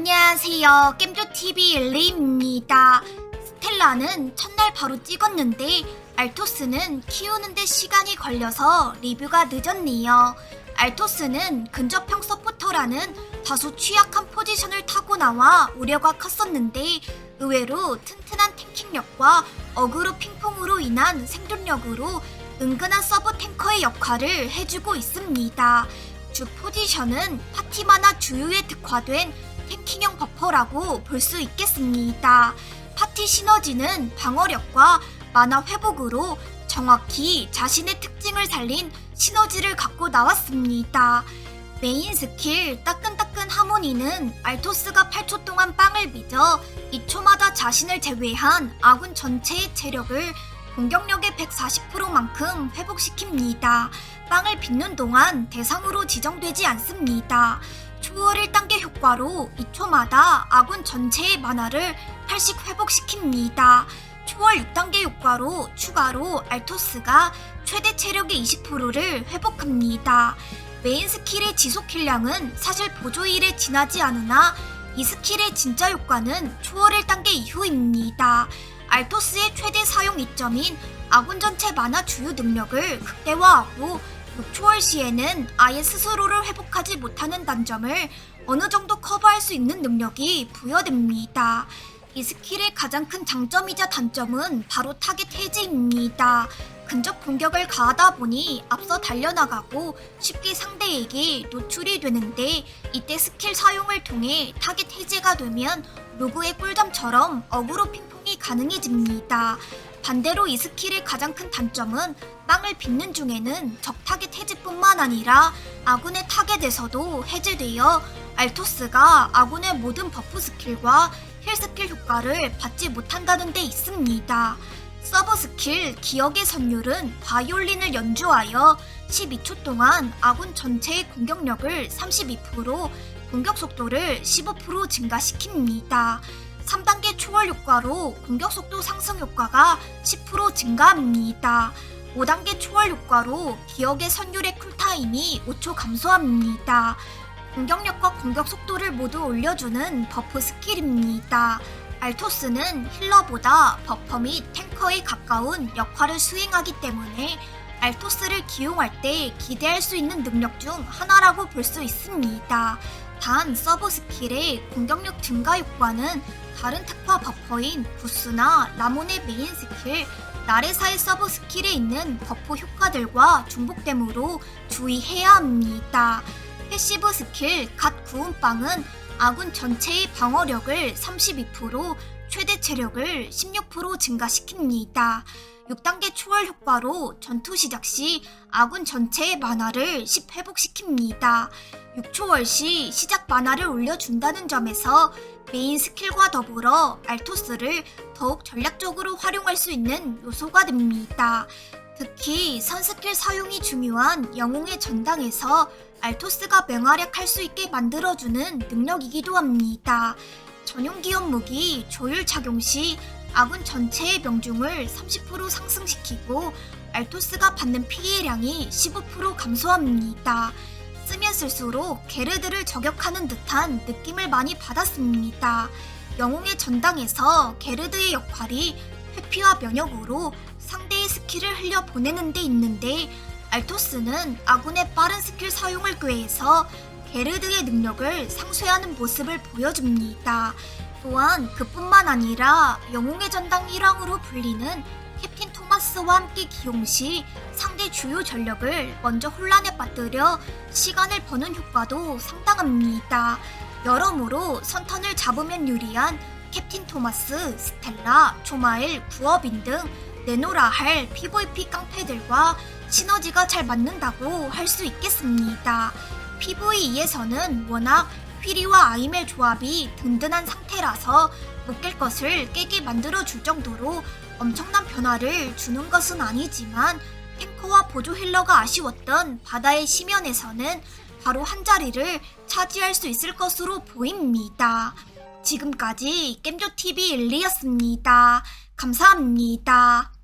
안녕하세요. 겜조TV 엘리입니다. 스텔라는 첫날 바로 찍었는데 알토스는 키우는데 시간이 걸려서 리뷰가 늦었네요. 알토스는 근접형 서포터라는 다소 취약한 포지션을 타고 나와 우려가 컸었는데 의외로 튼튼한 탱킹력과 어그로 핑퐁으로 인한 생존력으로 은근한 서브 탱커의 역할을 해주고 있습니다. 주 포지션은 파티마나 주요에 특화된 탱킹형 버퍼라고 볼 수 있겠습니다. 파티 시너지는 방어력과 만화 회복으로 정확히 자신의 특징을 살린 시너지를 갖고 나왔습니다. 메인 스킬 따끈따끈 하모니는 알토스가 8초 동안 빵을 빚어 2초마다 자신을 제외한 아군 전체의 체력을 공격력의 140%만큼 회복시킵니다. 빵을 빚는 동안 대상으로 지정되지 않습니다. 초월 1단계 효과로 2초마다 아군 전체의 만화를 8씩 회복시킵니다. 초월 6단계 효과로 추가로 알토스가 최대 체력의 20%를 회복합니다. 메인 스킬의 지속 킬량은 사실 보조 1에 지나지 않으나 이 스킬의 진짜 효과는 초월 1단계 이후입니다. 알토스의 최대 사용 이점인 아군 전체 만화 주요 능력을 극대화하고 6초월 시에는 아예 스스로를 회복하지 못하는 단점을 어느 정도 커버할 수 있는 능력이 부여됩니다. 이 스킬의 가장 큰 장점이자 단점은 바로 타겟 해제입니다. 근접 공격을 가하다 보니 앞서 달려나가고 쉽게 상대에게 노출이 되는데 이때 스킬 사용을 통해 타겟 해제가 되면 로그의 꿀잠처럼 어그로 핑퐁이 가능해집니다. 반대로 이 스킬의 가장 큰 단점은 빵을 빚는 중에는 적 타겟 해제뿐만 아니라 아군의 타겟에서도 해제되어 알토스가 아군의 모든 버프 스킬과 힐 스킬 효과를 받지 못한다는 데 있습니다. 서브 스킬 기억의 선율은 바이올린을 연주하여 12초 동안 아군 전체의 공격력을 32%, 공격 속도를 15% 증가시킵니다. 3단계 초월 효과로 공격 속도 상승 효과가 10% 증가합니다. 5단계 초월 효과로 기억의 선율의 쿨타임이 5초 감소합니다. 공격력과 공격 속도를 모두 올려주는 버프 스킬입니다. 알토스는 힐러보다 버퍼 및 탱커에 가까운 역할을 수행하기 때문에 알토스를 기용할 때 기대할 수 있는 능력 중 하나라고 볼 수 있습니다. 단 서브 스킬의 공격력 증가 효과는 다른 특화 버퍼인 부스나 라몬의 메인 스킬 나레사의 서브 스킬에 있는 버프 효과들과 중복되므로 주의해야 합니다. 패시브 스킬 갓 구운 빵은 아군 전체의 방어력을 32%, 최대 체력을 16% 증가시킵니다. 6단계 초월 효과로 전투 시작 시 아군 전체의 만화를 10 회복시킵니다. 6초월 시 시작 만화를 올려준다는 점에서 메인 스킬과 더불어 알토스를 더욱 전략적으로 활용할 수 있는 요소가 됩니다. 특히 선스킬 사용이 중요한 영웅의 전당에서 알토스가 맹활약할 수 있게 만들어주는 능력이기도 합니다. 전용 기업 무기 조율 착용 시 아군 전체의 명중을 30% 상승시키고 알토스가 받는 피해량이 15% 감소합니다. 쓰면 쓸수록 게르드를 저격하는 듯한 느낌을 많이 받았습니다. 영웅의 전당에서 게르드의 역할이 회피와 면역으로 상대의 스킬을 흘려 보내는 데 있는데 알토스는 아군의 빠른 스킬 사용을 꾀해서 게르드의 능력을 상쇄하는 모습을 보여줍니다. 또한 그뿐만 아니라 영웅의 전당 1왕으로 불리는 토마스와 함께 기용 시 상대 주요 전력을 먼저 혼란에 빠뜨려 시간을 버는 효과도 상당합니다. 여러모로 선턴을 잡으면 유리한 캡틴 토마스, 스텔라, 조마일, 구어빈 등 내노라 할 PVP 깡패들과 시너지가 잘 맞는다고 할 수 있겠습니다. PVE에서는 워낙 휘리와 아이멜 조합이 든든한 상태라서 못깰 것을 깨게 만들어 줄 정도로 엄청난 변화를 주는 것은 아니지만 탱커와 보조 힐러가 아쉬웠던 바다의 시면에서는 바로 한 자리를 차지할 수 있을 것으로 보입니다. 지금까지 겜조TV 일리였습니다. 감사합니다.